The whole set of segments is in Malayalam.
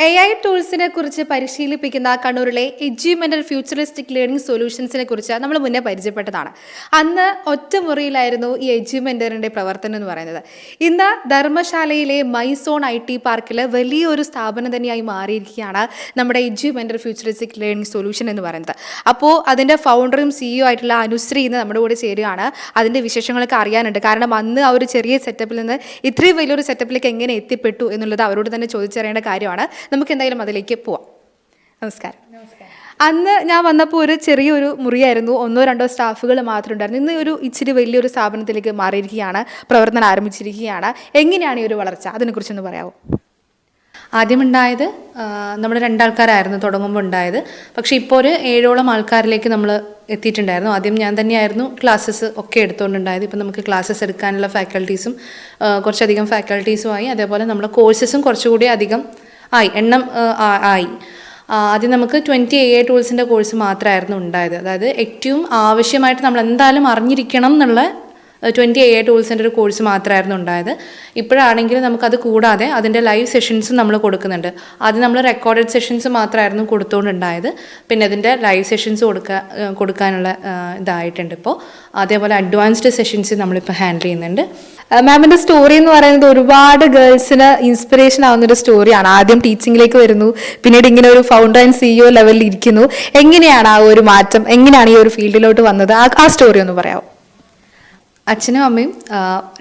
എ ഐ ടൂൾസിനെ കുറിച്ച് പരിശീലിപ്പിക്കുന്ന കണ്ണൂരിലെ എജ്യൂമെന്റൽ ഫ്യൂച്ചറിസ്റ്റിക് ലേണിംഗ് സൊല്യൂഷൻസിനെ കുറിച്ച് നമ്മൾ മുന്നേ പരിചയപ്പെട്ടതാണ്. അന്ന് ഒറ്റമുറിയിലായിരുന്നു ഈ എജ്യൂമെന്ററിന്റെ പ്രവർത്തനം എന്ന് പറയുന്നത്. ഇന്ന് ധർമ്മശാലയിലെ മൈസോൺ ഐ ടി പാർക്കിൽ വലിയൊരു സ്ഥാപനം തന്നെയായി മാറിയിരിക്കുകയാണ് നമ്മുടെ എജ്യൂമെന്റൽ ഫ്യൂച്ചറിസ്റ്റിക് ലേണിംഗ് സൊല്യൂഷൻ എന്ന് പറയുന്നത്. അപ്പോൾ അതിന്റെ ഫൗണ്ടറും സിഇഒ ആയിട്ടുള്ള അനുശ്രീ ഇന്ന് നമ്മുടെ കൂടെ ചേരുകയാണ്. അതിന്റെ വിശേഷങ്ങളൊക്കെ അറിയാനുണ്ട്. കാരണം അന്ന് ആ ഒരു ചെറിയ സെറ്റപ്പിൽ നിന്ന് ഇത്രയും വലിയൊരു സെറ്റപ്പിലേക്ക് എങ്ങനെ എത്തിപ്പെട്ടു എന്നുള്ളത് അവരോട് തന്നെ ചോദിച്ചറിയേണ്ട കാര്യമാണ്. നമുക്ക് എന്തായാലും അതിലേക്ക് പോവാം. നമസ്കാരം. അന്ന് ഞാൻ വന്നപ്പോൾ ഒരു ചെറിയൊരു മുറിയായിരുന്നു. ഒന്നോ രണ്ടോ സ്റ്റാഫുകൾ മാത്രം ഉണ്ടായിരുന്നു. ഇന്ന് ഒരു ഇച്ചിരി വലിയൊരു സ്ഥാപനത്തിലേക്ക് മാറിയിരിക്കുകയാണ്. പ്രവർത്തനം ആരംഭിച്ചിരിക്കുകയാണ്. എങ്ങനെയാണ് ഈ ഒരു വളർച്ച? അതിനെക്കുറിച്ചൊന്ന് പറയാമോ ആദ്യമുണ്ടായത് നമ്മൾ രണ്ടാൾക്കാരായിരുന്നു തുടങ്ങുമ്പോൾ ഉണ്ടായത്. പക്ഷേ ഇപ്പോൾ ഒരു ഏഴോളം ആൾക്കാരിലേക്ക് നമ്മൾ എത്തിയിട്ടുണ്ടായിരുന്നു. ആദ്യം ഞാൻ തന്നെയായിരുന്നു ക്ലാസ്സസ് ഒക്കെ എടുത്തുകൊണ്ടുണ്ടായത് ഇപ്പം നമുക്ക് ക്ലാസ്സസ് എടുക്കാനുള്ള ഫാക്കൽറ്റീസും കുറച്ചധികം ഫാക്കൽറ്റീസുമായി അതേപോലെ നമ്മുടെ കോഴ്സസും കുറച്ചുകൂടി അധികം ആയി എണ്ണം ആയി. ആദ്യം നമുക്ക് ട്വന്റി എ ഐ ടൂൾസിന്റെ കോഴ്സ് മാത്രമായിരുന്നു ഉണ്ടായത്. അതായത് ഏറ്റവും ആവശ്യമായിട്ട് നമ്മൾ എന്തായാലും അറിഞ്ഞിരിക്കണം എന്നുള്ള ട്വന്റി എ ടൂൾസിന്റെ ഒരു കോഴ്സ് മാത്രമായിരുന്നു ഉണ്ടായത്. ഇപ്പോഴാണെങ്കിൽ നമുക്കത് കൂടാതെ അതിന്റെ ലൈവ് സെഷൻസും നമ്മൾ കൊടുക്കുന്നുണ്ട്. ആദ്യം നമ്മൾ റെക്കോർഡഡ് സെഷൻസ് മാത്രമായിരുന്നു കൊടുത്തുകൊണ്ടുണ്ടായത് പിന്നെ അതിന്റെ ലൈവ് സെഷൻസ് കൊടുക്കുക കൊടുക്കാനുള്ള ഇതായിട്ടുണ്ട് ഇപ്പോൾ അതേപോലെ അഡ്വാൻസ്ഡ് സെഷൻസ് നമ്മളിപ്പോൾ ഹാൻഡിൽ ചെയ്യുന്നുണ്ട്. മാമിന്റെ സ്റ്റോറി എന്ന് പറയുന്നത് ഒരുപാട് ഗേൾസിന് ഇൻസ്പിറേഷൻ ആവുന്ന ഒരു സ്റ്റോറിയാണ് ആദ്യം ടീച്ചിങ്ങിലേക്ക് വരുന്നു. പിന്നീട് ഇങ്ങനെ ഒരു ഫൗണ്ടർ ആൻഡ് സിഇഒ ലെവലിൽ ഇരിക്കുന്നു. എങ്ങനെയാണ് ആ ഒരു മാറ്റം? എങ്ങനെയാണ് ഈ ഒരു ഫീൽഡിലോട്ട് വന്നത്? ആ- സ്റ്റോറി ഒന്ന് പറയാമോ അച്ഛനും അമ്മയും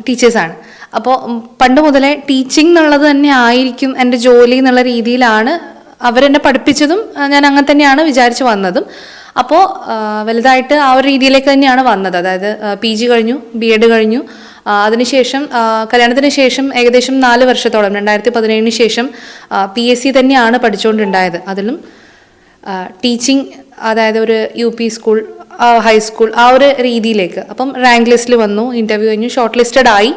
ടീച്ചേഴ്സാണ് അപ്പോൾ പണ്ട് മുതലേ ടീച്ചിങ് എന്നുള്ളത് തന്നെ ആയിരിക്കും എന്റെ ജോലി എന്നുള്ള രീതിയിലാണ് അവരെന്നെ പഠിപ്പിച്ചതും ഞാൻ അങ്ങനെ തന്നെയാണ് വിചാരിച്ച് വന്നതും. അപ്പോൾ വലുതായിട്ട് ആ ഒരു രീതിയിലേക്ക് തന്നെയാണ് വന്നത്. അതായത് പി ജി കഴിഞ്ഞു ബി എഡ് കഴിഞ്ഞു. അതിനുശേഷം കല്യാണത്തിന് ശേഷം ഏകദേശം നാല് വർഷത്തോളം രണ്ടായിരത്തി പതിനേഴിന് ശേഷം പി എസ് സി തന്നെയാണ് പഠിച്ചുകൊണ്ടുണ്ടായത് അതിലും ടീച്ചിങ് അതായത് ഒരു യു പി സ്കൂൾ ഹൈസ്കൂൾ ആ ഒരു രീതിയിലേക്ക്. അപ്പം റാങ്ക് ലിസ്റ്റിൽ വന്നു ഇന്റർവ്യൂ കഴിഞ്ഞു ഷോർട്ട് ലിസ്റ്റഡ് ആയി.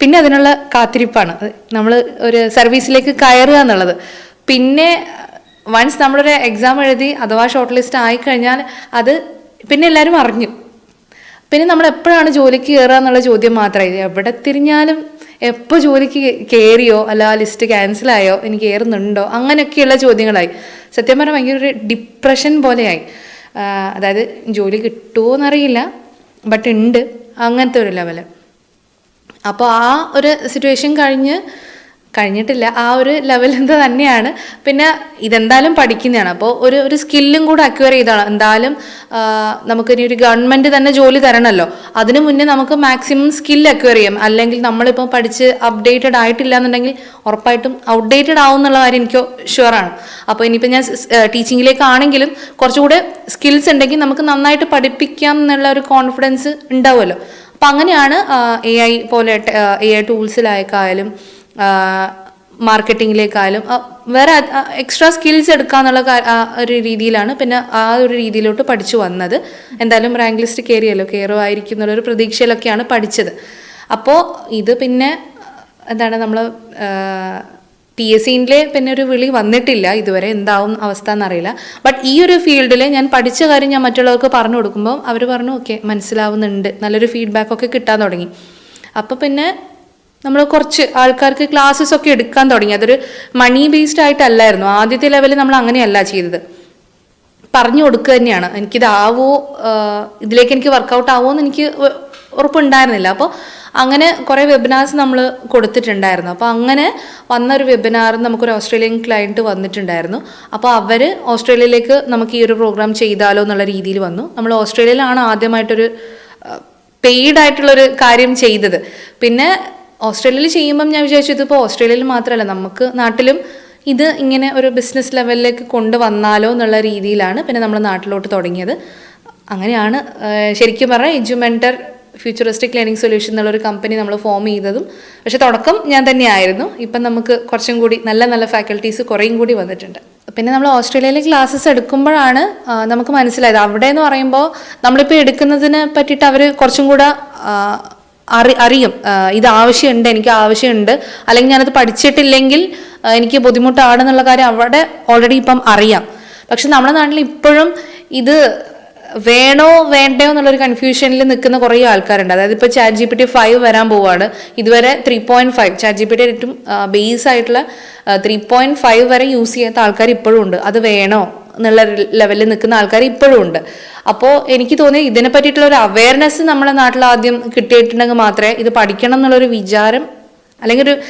പിന്നെ അതിനുള്ള കാത്തിരിപ്പാണ്. നമ്മൾ ഒരു സർവീസിലേക്ക് കയറുക എന്നുള്ളത്. പിന്നെ വൺസ് നമ്മളൊരു എക്സാം എഴുതി അഥവാ ഷോർട്ട് ലിസ്റ്റ് ആയിക്കഴിഞ്ഞാൽ അത് പിന്നെ എല്ലാവരും അറിഞ്ഞു. പിന്നെ നമ്മൾ എപ്പോഴാണ് ജോലിക്ക് കയറുക എന്നുള്ള ചോദ്യം മാത്രമായി എവിടെ തിരിഞ്ഞാലും എപ്പോൾ ജോലിക്ക് കയറിയോ അല്ല ലിസ്റ്റ് ക്യാൻസലായോ എനിക്ക് കയറുന്നുണ്ടോ അങ്ങനെയൊക്കെയുള്ള ചോദ്യങ്ങളായി. സത്യം പറഞ്ഞാൽ ഭയങ്കര ഒരു ഡിപ്രഷൻ പോലെയായി. അതായത് ജോലി കിട്ടുമോ എന്നറിയില്ല ബട്ട് ഉണ്ട് അങ്ങനത്തെ ഒരു ലെവൽ. അപ്പോൾ ആ ഒരു സിറ്റുവേഷൻ കഴിഞ്ഞ് കഴിഞ്ഞിട്ടില്ല. ആ ഒരു ലെവൽ തന്നെയാണ്. പിന്നെ ഇതെന്തായാലും പഠിക്കുന്നതാണ്. അപ്പോൾ ഒരു ഒരു സ്കില്ലും കൂടെ അക്വയർ ചെയ്താണ്. എന്തായാലും നമുക്ക് ഇനി ഒരു ഗവൺമെന്റ് തന്നെ ജോലി തരണമല്ലോ. അതിനു മുന്നേ നമുക്ക് മാക്സിമം സ്കിൽ അക്വയർ ചെയ്യാം. അല്ലെങ്കിൽ നമ്മളിപ്പോൾ പഠിച്ച് അപ്ഡേറ്റഡ് ആയിട്ടില്ല എന്നുണ്ടെങ്കിൽ ഉറപ്പായിട്ടും ഔട്ട്ഡേറ്റഡ് ആവും എന്നുള്ള കാര്യം എനിക്ക് ഷുവറാണ് അപ്പോൾ ഇനിയിപ്പോൾ ഞാൻ ടീച്ചിങ്ങിലേക്കാണെങ്കിലും കുറച്ചുകൂടെ സ്കിൽസ് ഉണ്ടെങ്കിൽ നമുക്ക് നന്നായിട്ട് പഠിപ്പിക്കാം എന്നുള്ള ഒരു കോൺഫിഡൻസ് ഉണ്ടാവുമല്ലോ. അപ്പം അങ്ങനെയാണ് എ ഐ പോലെ എ ഐ ടൂൾസിലായാലും മാർക്കറ്റിങ്ങിലേക്കായാലും വേറെ എക്സ്ട്രാ സ്കിൽസ് എടുക്കാന്നുള്ള ഒരു രീതിയിലാണ് പിന്നെ ആ ഒരു രീതിയിലോട്ട് പഠിച്ചു വന്നത്. എന്തായാലും റാങ്ക് ലിസ്റ്റ് കയറിയല്ലോ കയറുമായിരിക്കും എന്നുള്ളൊരു പ്രതീക്ഷയിലൊക്കെയാണ് പഠിച്ചത്. അപ്പോൾ ഇത് പിന്നെ എന്താണ് നമ്മൾ പി എസ് സിന്റെ പിന്നെ ഒരു വിളി വന്നിട്ടില്ല ഇതുവരെ എന്താവും അവസ്ഥ എന്നറിയില്ല ബട്ട് ഈ ഒരു ഫീൽഡിൽ ഞാൻ പഠിച്ച കാര്യം ഞാൻ മറ്റുള്ളവർക്ക് പറഞ്ഞു കൊടുക്കുമ്പോൾ അവർ പറഞ്ഞു ഓക്കെ മനസ്സിലാവുന്നുണ്ട്. നല്ലൊരു ഫീഡ്ബാക്കൊക്കെ കിട്ടാൻ തുടങ്ങി. അപ്പോൾ പിന്നെ നമ്മൾ കുറച്ച് ആൾക്കാർക്ക് ക്ലാസ്സസ് ഒക്കെ എടുക്കാൻ തുടങ്ങി. അതൊരു മണി ബേസ്ഡ് ആയിട്ടല്ലായിരുന്നു. ആദ്യത്തെ ലെവലിൽ നമ്മൾ അങ്ങനെയല്ല ചെയ്തത്. പറഞ്ഞു കൊടുക്കുക തന്നെയാണ്. എനിക്കിതാവോ ഇതിലേക്ക് എനിക്ക് വർക്കൗട്ട് ആവുമോ എന്ന് എനിക്ക് ഉറപ്പുണ്ടായിരുന്നില്ല. അപ്പോൾ അങ്ങനെ കുറേ വെബിനാർസ് നമ്മൾ കൊടുത്തിട്ടുണ്ടായിരുന്നു. അപ്പോൾ അങ്ങനെ വന്ന ഒരു വെബിനാറിൽ നമുക്കൊരു ഓസ്ട്രേലിയൻ ക്ലയന്റ് വന്നിട്ടുണ്ടായിരുന്നു. അപ്പോൾ അവർ ഓസ്ട്രേലിയയിലേക്ക് നമുക്ക് ഈ ഒരു പ്രോഗ്രാം ചെയ്താലോ എന്നുള്ള രീതിയിൽ വന്നു. നമ്മൾ ഓസ്ട്രേലിയയിലാണ് ആദ്യമായിട്ടൊരു പെയ്ഡ് ആയിട്ടുള്ളൊരു കാര്യം ചെയ്തത്. പിന്നെ ഓസ്ട്രേലിയയിൽ ചെയ്യുമ്പം ഞാൻ വിചാരിച്ചു ഇതിപ്പോൾ ഓസ്ട്രേലിയയിൽ മാത്രമല്ല നമുക്ക് നാട്ടിലും ഇത് ഇങ്ങനെ ഒരു ബിസിനസ് ലെവലിലേക്ക് കൊണ്ടുവന്നാലോ എന്നുള്ള രീതിയിലാണ് പിന്നെ നമ്മൾ നാട്ടിലോട്ട് തുടങ്ങിയത്. അങ്ങനെയാണ് ശരിക്കും പറഞ്ഞാൽ എജ്യുമെന്റർ ഫ്യൂച്ചറിസ്റ്റിക് ലേണിംഗ് സൊല്യൂഷൻ എന്നുള്ളൊരു കമ്പനി നമ്മൾ ഫോം ചെയ്തതും. പക്ഷെ തുടക്കം ഞാൻ തന്നെയായിരുന്നു. ഇപ്പം നമുക്ക് കുറച്ചും കൂടി നല്ല നല്ല ഫാക്കൽറ്റീസ് കുറേയും കൂടി വന്നിട്ടുണ്ട്. പിന്നെ നമ്മൾ ഓസ്ട്രേലിയയിലെ ക്ലാസ്സസ് എടുക്കുമ്പോഴാണ് നമുക്ക് മനസ്സിലായത്. അവിടെ എന്ന് പറയുമ്പോൾ നമ്മളിപ്പോൾ എടുക്കുന്നതിനെ പറ്റിയിട്ട് അവർ കുറച്ചും കൂടെ അറി അറിയും. ഇത് ആവശ്യമുണ്ട് എനിക്ക് ആവശ്യമുണ്ട്. അല്ലെങ്കിൽ ഞാനത് പഠിച്ചിട്ടില്ലെങ്കിൽ എനിക്ക് ബുദ്ധിമുട്ടാണെന്നുള്ള കാര്യം അവിടെ ഓൾറെഡി ഇപ്പം അറിയാം. പക്ഷെ നമ്മുടെ നാട്ടിൽ ഇപ്പോഴും ഇത് വേണോ വേണ്ടയോ എന്നുള്ളൊരു കൺഫ്യൂഷനിൽ നിൽക്കുന്ന കുറേ ആൾക്കാരുണ്ട്. അതായത് ഇപ്പോൾ chat G P T five വരാൻ പോവാണ്. ഇതുവരെ three point five chat G P T ഏറ്റവും ബേസ് ആയിട്ടുള്ള ത്രീ പോയിന്റ് ഫൈവ് വരെ യൂസ് ചെയ്യാത്ത ആൾക്കാർ ഇപ്പോഴും ഉണ്ട്. അത് വേണോ? എന്നുള്ള ലെവലിൽ നിൽക്കുന്ന ആൾക്കാർ ഇപ്പോഴും ഉണ്ട്. അപ്പോൾ എനിക്ക് തോന്നി ഇതിനെ പറ്റിയിട്ടുള്ള ഒരു അവയർനെസ് നമ്മുടെ നാട്ടിൽ ആദ്യം കിട്ടിയിട്ടുണ്ടെങ്കിൽ മാത്രമേ ഇത് പഠിക്കണം എന്നുള്ളൊരു വിചാരം അല്ലെങ്കിൽ ഒരു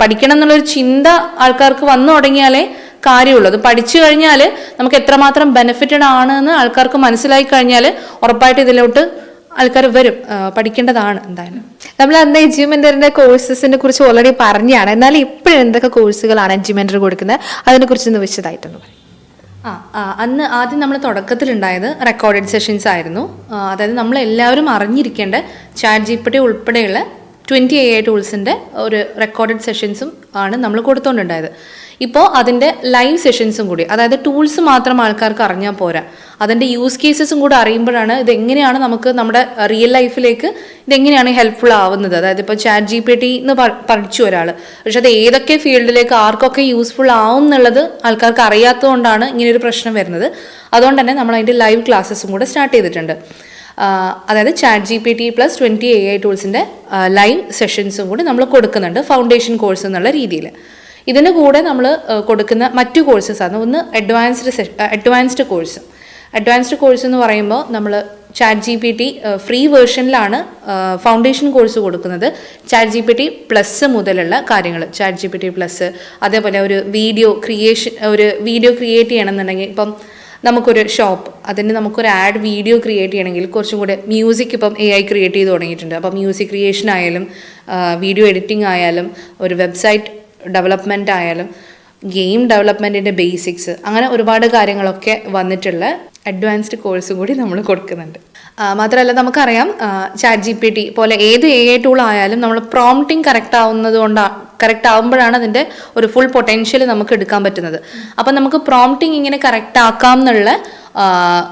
പഠിക്കണം എന്നുള്ളൊരു ചിന്ത ആൾക്കാർക്ക് വന്നു തുടങ്ങിയാലേ കാര്യമുള്ളൂ. അത് പഠിച്ചു കഴിഞ്ഞാൽ നമുക്ക് എത്രമാത്രം ബെനിഫിറ്റഡ് ആണ് എന്ന് ആൾക്കാർക്ക് മനസ്സിലായി കഴിഞ്ഞാൽ ഉറപ്പായിട്ട് ഇതിലോട്ട് ആൾക്കാർ വരും. പഠിക്കേണ്ടതാണ് എന്തായാലും. നമ്മൾ അന്ന് എജ്യൂമെന്ററിന്റെ കോഴ്സസിനെ കുറിച്ച് ഓൾറെഡി പറഞ്ഞാണ്. എന്നാൽ ഇപ്പോഴും എന്തൊക്കെ കോഴ്സുകളാണ് എജ്യൂമെന്റർ കൊടുക്കുന്നത്? അതിനെക്കുറിച്ച് ഒന്ന് വിശദമായിട്ടൊന്ന് പറയും. ആ അന്ന് ആദ്യം നമ്മൾ തുടക്കത്തിലുണ്ടായത് റെക്കോർഡഡ് സെഷൻസ് ആയിരുന്നു. അതായത് നമ്മൾ എല്ലാവരും അറിഞ്ഞിരിക്കേണ്ട ചാറ്റ് ജി പി ടി ഉൾപ്പെടെയുള്ള ട്വന്റി എ ഐ ടൂൾസിന്റെ ഒരു റെക്കോർഡഡ് സെഷൻസും ആണ് നമ്മൾ കൊടുത്തുകൊണ്ടുണ്ടായത് ഇപ്പോൾ അതിന്റെ ലൈവ് സെഷൻസും കൂടി അതായത് ടൂൾസ് മാത്രം ആൾക്കാർക്ക് അറിഞ്ഞാൽ പോരാ. അതിന്റെ യൂസ് കേസസും കൂടെ അറിയുമ്പോഴാണ് ഇത് എങ്ങനെയാണ് നമുക്ക് നമ്മുടെ റിയൽ ലൈഫിലേക്ക് ഇതെങ്ങനെയാണ് ഹെൽപ്ഫുൾ ആവുന്നത്. അതായത് ഇപ്പോൾ ചാറ്റ് ജി പി ടി എന്ന് പഠിച്ചു ഒരാൾ പക്ഷെ അത് ഏതൊക്കെ ഫീൽഡിലേക്ക് ആർക്കൊക്കെ യൂസ്ഫുൾ ആവും എന്നുള്ളത് ആൾക്കാർക്ക് അറിയാത്തതുകൊണ്ടാണ് ഇങ്ങനെയൊരു പ്രശ്നം വരുന്നത്. അതുകൊണ്ട് തന്നെ നമ്മൾ അതിന്റെ ലൈവ് ക്ലാസ്സസും കൂടെ സ്റ്റാർട്ട് ചെയ്തിട്ടുണ്ട്. അതായത് chat G P T plus twenty A I ടൂൾസിന്റെ live സെഷൻസും കൂടി നമ്മൾ കൊടുക്കുന്നുണ്ട് ഫൗണ്ടേഷൻ കോഴ്സ് എന്നുള്ള രീതിയിൽ ഇതിന് കൂടെ നമ്മൾ കൊടുക്കുന്ന മറ്റു കോഴ്സസ് ആണ്. ഒന്ന് advanced advanced course advanced course എന്ന് പറയുമ്പോൾ നമ്മൾ chat G P T free വേർഷനിലാണ് foundation course കൊടുക്കുന്നത്. Chat G P T plus മുതലുള്ള കാര്യങ്ങൾ chat G P T plus അതേപോലെ ഒരു വീഡിയോ ക്രിയേഷൻ ഒരു വീഡിയോ ക്രിയേറ്റ് ചെയ്യണമെന്നുണ്ടെങ്കിൽ ഇപ്പം നമുക്കൊരു ഷോപ്പ് അതിന് നമുക്കൊരു ആഡ് വീഡിയോ ക്രിയേറ്റ് ചെയ്യണമെങ്കിൽ കുറച്ചും കൂടെ മ്യൂസിക് ഇപ്പം എ ഐ ക്രിയേറ്റ് ചെയ്ത് തുടങ്ങിയിട്ടുണ്ട്. അപ്പം മ്യൂസിക് ക്രിയേഷൻ ആയാലും വീഡിയോ എഡിറ്റിംഗ് ആയാലും ഒരു വെബ്സൈറ്റ് ഡെവലപ്മെന്റ് ആയാലും ഗെയിം ഡെവലപ്മെന്റിന്റെ ബേസിക്സ് അങ്ങനെ ഒരുപാട് കാര്യങ്ങളൊക്കെ വന്നിട്ടുള്ള അഡ്വാൻസ്ഡ് കോഴ്സും കൂടി നമ്മൾ കൊടുക്കുന്നുണ്ട്. മാത്രമല്ല നമുക്കറിയാം ചാറ്റ് ജി പി ടി പോലെ ഏത് എ ഐ ടൂൾ ആയാലും നമ്മൾ പ്രോംപ്റ്റിംഗ് കറക്റ്റ് ആവുന്നത് കൊണ്ടാണ് കറക്റ്റ് ആവുമ്പോഴാണ് അതിന്റെ ഒരു ഫുൾ പൊട്ടൻഷ്യൽ നമുക്ക് എടുക്കാൻ പറ്റുന്നത്. അപ്പം നമുക്ക് പ്രോംപ്റ്റിംഗ് ഇങ്ങനെ കറക്റ്റ് ആക്കാം എന്നുള്ള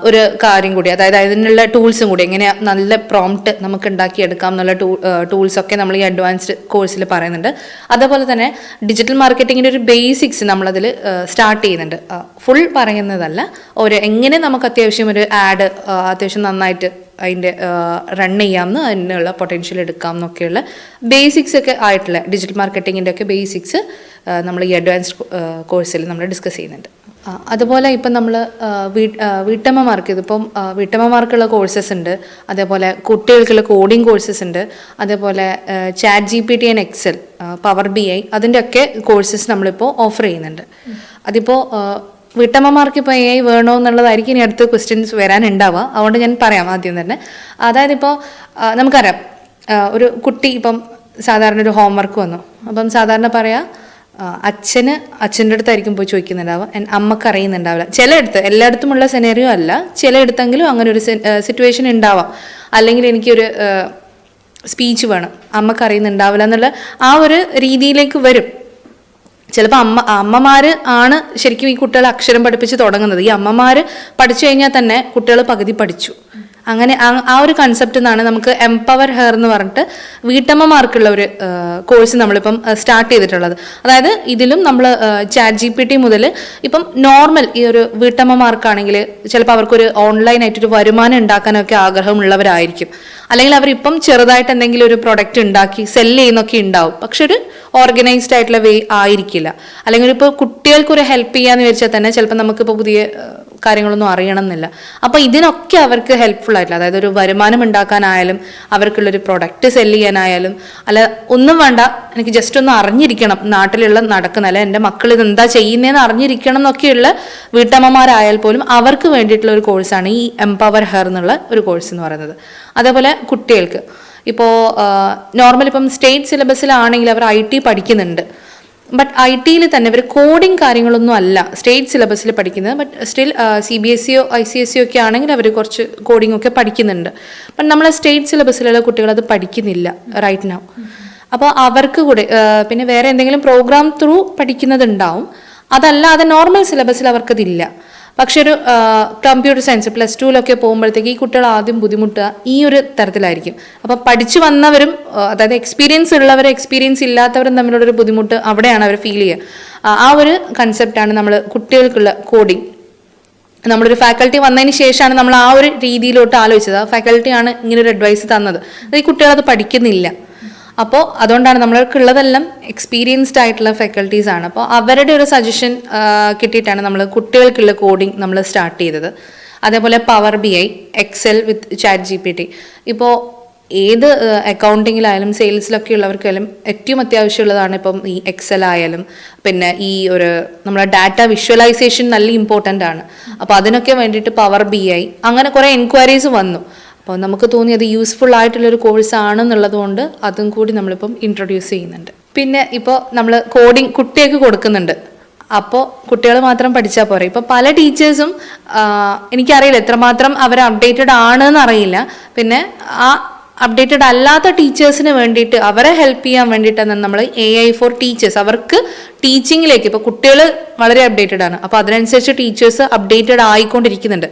ഒരു കാര്യം കൂടി അതായത് അതിനുള്ള ടൂൾസും കൂടി എങ്ങനെ നല്ല പ്രോംപ്റ്റ് നമുക്ക് ഉണ്ടാക്കിയെടുക്കാം എന്നുള്ള ടൂ ടൂൾസ് ഒക്കെ നമ്മൾ ഈ അഡ്വാൻസ്ഡ് കോഴ്സിൽ പറയുന്നുണ്ട്. അതേപോലെ തന്നെ ഡിജിറ്റൽ മാർക്കറ്റിങ്ങിന്റെ ഒരു ബേസിക്സ് നമ്മളതിൽ സ്റ്റാർട്ട് ചെയ്യുന്നുണ്ട്. ഫുൾ പറയുന്നതല്ല ഒരു എങ്ങനെ നമുക്ക് അത്യാവശ്യം ഒരു ആഡ് അത്യാവശ്യം നന്നായിട്ട് അതിന്റെ റൺ ചെയ്യാമെന്ന് അതിനുള്ള പൊട്ടൻഷ്യൽ എടുക്കാം എന്നൊക്കെയുള്ള ബേസിക്സ് ഒക്കെ ആയിട്ടുള്ള ഡിജിറ്റൽ മാർക്കറ്റിങ്ങിന്റെ ഒക്കെ ബേസിക്സ് നമ്മൾ ഈ അഡ്വാൻസ്ഡ് കോഴ്സിൽ നമ്മൾ ഡിസ്കസ് ചെയ്യുന്നുണ്ട്. അതുപോലെ ഇപ്പം നമ്മൾ വീട്ടമ്മമാർക്ക് ഇതിപ്പം വീട്ടമ്മമാർക്കുള്ള കോഴ്സസ് ഉണ്ട്. അതേപോലെ കുട്ടികൾക്കുള്ള കോഡിംഗ് കോഴ്സസ് ഉണ്ട്. അതേപോലെ chat G P T and Excel power B I അതിന്റെ ഒക്കെ കോഴ്സസ് നമ്മളിപ്പോൾ ഓഫർ ചെയ്യുന്നുണ്ട്. അതിപ്പോൾ വീട്ടമ്മമാർക്ക് ഇപ്പോൾ എ ഐ വേണോ എന്നുള്ളതായിരിക്കും ഇനി അടുത്ത ക്വസ്റ്റ്യൻസ് വരാനുണ്ടാവുക. അതുകൊണ്ട് ഞാൻ പറയാം ആദ്യം തന്നെ. അതായത് ഇപ്പോൾ നമുക്കറിയാം ഒരു കുട്ടി ഇപ്പം സാധാരണ ഒരു ഹോംവർക്ക് വന്നു. അപ്പം സാധാരണ പറയാം അച്ഛന് അച്ഛന്റെ അടുത്തായിരിക്കും പോയി ചോദിക്കുന്നുണ്ടാവുക. അമ്മയ്ക്ക് അറിയുന്നുണ്ടാവില്ല. ചിലയിടത്ത് എല്ലായിടത്തുമുള്ള സെനേറിയോ അല്ല. ചിലയിടത്തെങ്കിലും അങ്ങനെ ഒരു സിറ്റുവേഷൻ ഉണ്ടാവാം. അല്ലെങ്കിൽ എനിക്കൊരു സ്പീച്ച് വേണം. അമ്മയ്ക്ക് അറിയുന്നുണ്ടാവില്ല എന്നുള്ള ആ ഒരു രീതിയിലേക്ക് വരും. ചിലപ്പോൾ അമ്മ അമ്മമാര് ആണ് ശരിക്കും ഈ കുട്ടികളെ അക്ഷരം പഠിപ്പിച്ച് തുടങ്ങുന്നത്. ഈ അമ്മമാര് പഠിച്ചു കഴിഞ്ഞാൽ തന്നെ കുട്ടികൾ പകുതി പഠിച്ചു. അങ്ങനെ ആ- ഒരു കൺസെപ്റ്റിൽ നിന്നാണ് നമുക്ക് എംപവർ ഹെയർ എന്ന് പറഞ്ഞിട്ട് വീട്ടമ്മമാർക്കുള്ള ഒരു കോഴ്സ് നമ്മളിപ്പം സ്റ്റാർട്ട് ചെയ്തിട്ടുള്ളത്. അതായത് ഇതിലും നമ്മൾ ചാറ്റ് ജി പി ടി മുതൽ ഇപ്പം നോർമൽ ഈ ഒരു വീട്ടമ്മമാർക്കാണെങ്കിൽ ചിലപ്പോൾ അവർക്കൊരു ഓൺലൈനായിട്ടൊരു വരുമാനം ഉണ്ടാക്കാനൊക്കെ ആഗ്രഹമുള്ളവരായിരിക്കും. അല്ലെങ്കിൽ അവരിപ്പം ചെറുതായിട്ട് എന്തെങ്കിലും ഒരു പ്രൊഡക്റ്റ് ഉണ്ടാക്കി സെല്ല് ചെയ്യുന്നൊക്കെ ഉണ്ടാവും പക്ഷെ ഒരു ഓർഗനൈസ്ഡ് ആയിട്ടുള്ള വേ ആയിരിക്കില്ല. അല്ലെങ്കിൽ ഇപ്പോൾ കുട്ടികൾക്ക് ഒരു ഹെൽപ്പ് ചെയ്യാന്ന് വെച്ചാൽ തന്നെ ചിലപ്പോൾ നമുക്കിപ്പോൾ പുതിയ കാര്യങ്ങളൊന്നും അറിയണം എന്നില്ല അപ്പോൾ ഇതിനൊക്കെ അവർക്ക് ഹെൽപ്ഫുൾ ആയിട്ടില്ല. അതായത് ഒരു വരുമാനം ഉണ്ടാക്കാനായാലും അവർക്കുള്ളൊരു പ്രൊഡക്റ്റ് സെല്ല് ചെയ്യാനായാലും അല്ല ഒന്നും വേണ്ട. എനിക്ക് ജസ്റ്റ് ഒന്ന് അറിഞ്ഞിരിക്കണം. നാട്ടിലുള്ള നടക്കുന്ന അല്ലെ എന്റെ മക്കൾ ഇത് എന്താ ചെയ്യുന്നതെന്ന് അറിഞ്ഞിരിക്കണം എന്നൊക്കെയുള്ള വീട്ടമ്മമാരായാൽ പോലും അവർക്ക് വേണ്ടിയിട്ടുള്ള ഒരു കോഴ്സാണ് ഈ എംപവർ ഹെയർ എന്നുള്ള ഒരു കോഴ്സ് എന്ന് പറയുന്നത്. അതേപോലെ കുട്ടികൾക്ക്. ഇപ്പോൾ നോർമൽ ഇപ്പം സ്റ്റേറ്റ് സിലബസിലാണെങ്കിൽ അവർ ഐ ടി പഠിക്കുന്നുണ്ട്. ബട്ട് ഐ ടിയിൽ തന്നെ ഇവർ കോഡിങ് കാര്യങ്ങളൊന്നും അല്ല. സ്റ്റേറ്റ് സിലബസിൽ പഠിക്കുന്നത്. But still C B S സിയോ ഐ സി എസ് സിയോ ഒക്കെ ആണെങ്കിൽ അവർ കുറച്ച് കോഡിംഗ് ഒക്കെ പഠിക്കുന്നുണ്ട്. ബട്ട് നമ്മളെ സ്റ്റേറ്റ് സിലബസിലുള്ള കുട്ടികൾ അത് പഠിക്കുന്നില്ല റൈറ്റ് നൗ അപ്പോൾ അവർക്ക് കൂടെ പിന്നെ വേറെ എന്തെങ്കിലും പ്രോഗ്രാം ത്രൂ പഠിക്കുന്നതുണ്ടാവും. അതല്ലാതെ നോർമൽ സിലബസിൽ അവർക്കതില്ല. പക്ഷെ ഒരു കമ്പ്യൂട്ടർ സയൻസ് പ്ലസ് ടുവിലൊക്കെ പോകുമ്പോഴത്തേക്ക് ഈ കുട്ടികൾ ആദ്യം ബുദ്ധിമുട്ടുക ഈ ഒരു തരത്തിലായിരിക്കും. അപ്പം പഠിച്ചു വന്നവരും അതായത് എക്സ്പീരിയൻസ് ഉള്ളവരും എക്സ്പീരിയൻസ് ഇല്ലാത്തവരും തമ്മിലുള്ള ഒരു ബുദ്ധിമുട്ട് അവിടെയാണ് അവർ ഫീൽ ചെയ്യുക. ആ, ഒരു കൺസെപ്റ്റാണ് നമ്മൾ കുട്ടികൾക്കുള്ള കോഡിങ് നമ്മളൊരു ഫാക്കൽറ്റി വന്നതിന് ശേഷമാണ് നമ്മൾ ആ ഒരു രീതിയിലോട്ട് ആലോചിച്ചത്. ആ ഫാക്കൽറ്റിയാണ് ഇങ്ങനെ ഒരു അഡ്വൈസ് തന്നത്. അത് ഈ കുട്ടികളത് പഠിക്കുന്നില്ല. അപ്പോൾ അതുകൊണ്ടാണ് നമ്മൾക്കുള്ളതെല്ലാം എക്സ്പീരിയൻസ്ഡ് ആയിട്ടുള്ള ഫാക്കൽറ്റീസ് ആണ്. അപ്പോൾ അവരുടെ ഒരു സജഷൻ കിട്ടിയിട്ടാണ് നമ്മൾ കുട്ടികൾക്കുള്ള കോഡിംഗ് നമ്മൾ സ്റ്റാർട്ട് ചെയ്തത്. അതേപോലെ power B I Excel with chat G P T ഇപ്പോൾ ഏത് അക്കൗണ്ടിങ്ങിലായാലും സെയിൽസിലൊക്കെ ഉള്ളവർക്കായാലും ഏറ്റവും അത്യാവശ്യമുള്ളതാണ് ഇപ്പം ഈ എക്സൽ ആയാലും പിന്നെ ഈ ഒരു നമ്മളെ ഡാറ്റ വിഷ്വലൈസേഷൻ നല്ല ഇമ്പോർട്ടന്റ് ആണ്. അപ്പോൾ അതിനൊക്കെ വേണ്ടിയിട്ട് പവർ ബി ഐ അങ്ങനെ കുറേ എൻക്വയറീസ് വന്നു. അപ്പോൾ നമുക്ക് തോന്നി അത് യൂസ്ഫുൾ ആയിട്ടുള്ളൊരു കോഴ്സ് ആണെന്നുള്ളതുകൊണ്ട് അതും കൂടി നമ്മളിപ്പം ഇൻട്രൊഡ്യൂസ് ചെയ്യുന്നുണ്ട്. പിന്നെ ഇപ്പോൾ നമ്മൾ കോഡിങ് കുട്ടികൾക്ക് കൊടുക്കുന്നുണ്ട്. അപ്പോൾ കുട്ടികൾ മാത്രം പഠിച്ചാൽ പോരെ. ഇപ്പോൾ പല ടീച്ചേഴ്സും എനിക്കറിയില്ല എത്രമാത്രം അവർ അപ്ഡേറ്റഡ് ആണ് എന്നറിയില്ല പിന്നെ ആ അപ്ഡേറ്റഡ് അല്ലാത്ത ടീച്ചേഴ്സിന് വേണ്ടിയിട്ട് അവരെ ഹെൽപ്പ് ചെയ്യാൻ വേണ്ടിയിട്ടാണ് നമ്മൾ എ ഐ ഫോർ ടീച്ചേഴ്സ് അവർക്ക് ടീച്ചിങ്ങിലേക്ക് ഇപ്പോൾ കുട്ടികൾ വളരെ അപ്ഡേറ്റഡ് ആണ്. അപ്പോൾ അതിനനുസരിച്ച് ടീച്ചേഴ്സ് അപ്ഡേറ്റഡ് ആയിക്കൊണ്ടിരിക്കുന്നുണ്ട്.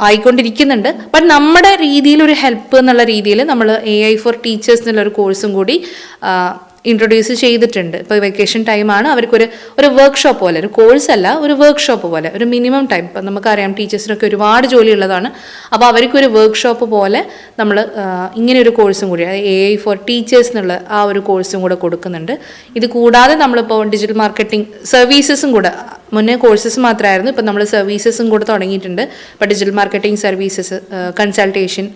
ആയിക്കൊണ്ടിരിക്കുന്നുണ്ട്. ബട്ട് നമ്മുടെ രീതിയിൽ ഒരു ഹെൽപ്പ് എന്നുള്ള രീതിയിൽ നമ്മൾ എ ഐ ഫോർ ടീച്ചേഴ്സ് എന്നുള്ള ഒരു കോഴ്സും കൂടി ഇൻട്രൊഡ്യൂസ് ചെയ്തിട്ടുണ്ട്. ഇപ്പോൾ വെക്കേഷൻ ടൈമാണ് അവർക്കൊരു ഒരു വർക്ക്ഷോപ്പ് പോലെ ഒരു കോഴ്സ് അല്ല ഒരു വർക്ക്ഷോപ്പ് പോലെ ഒരു മിനിമം ടൈം ഇപ്പം നമുക്കറിയാം ടീച്ചേഴ്സിനൊക്കെ ഒരുപാട് ജോലി ഉള്ളതാണ്. അപ്പോൾ അവർക്കൊരു വർക്ക്ഷോപ്പ് പോലെ നമ്മൾ ഇങ്ങനെ ഒരു കോഴ്സും കൂടി എ ഐ ഫോർ ടീച്ചേഴ്സ് എന്നുള്ള ആ ഒരു കോഴ്സും കൂടെ കൊടുക്കുന്നുണ്ട്. ഇത് കൂടാതെ നമ്മളിപ്പോൾ ഡിജിറ്റൽ മാർക്കറ്റിംഗ് സർവീസസും കൂടെ മുന്നേ കോഴ്സസ് മാത്രമായിരുന്നു ഇപ്പം നമ്മൾ സർവീസസും കൂടെ തുടങ്ങിയിട്ടുണ്ട്. ഇപ്പോൾ digital marketing services consultation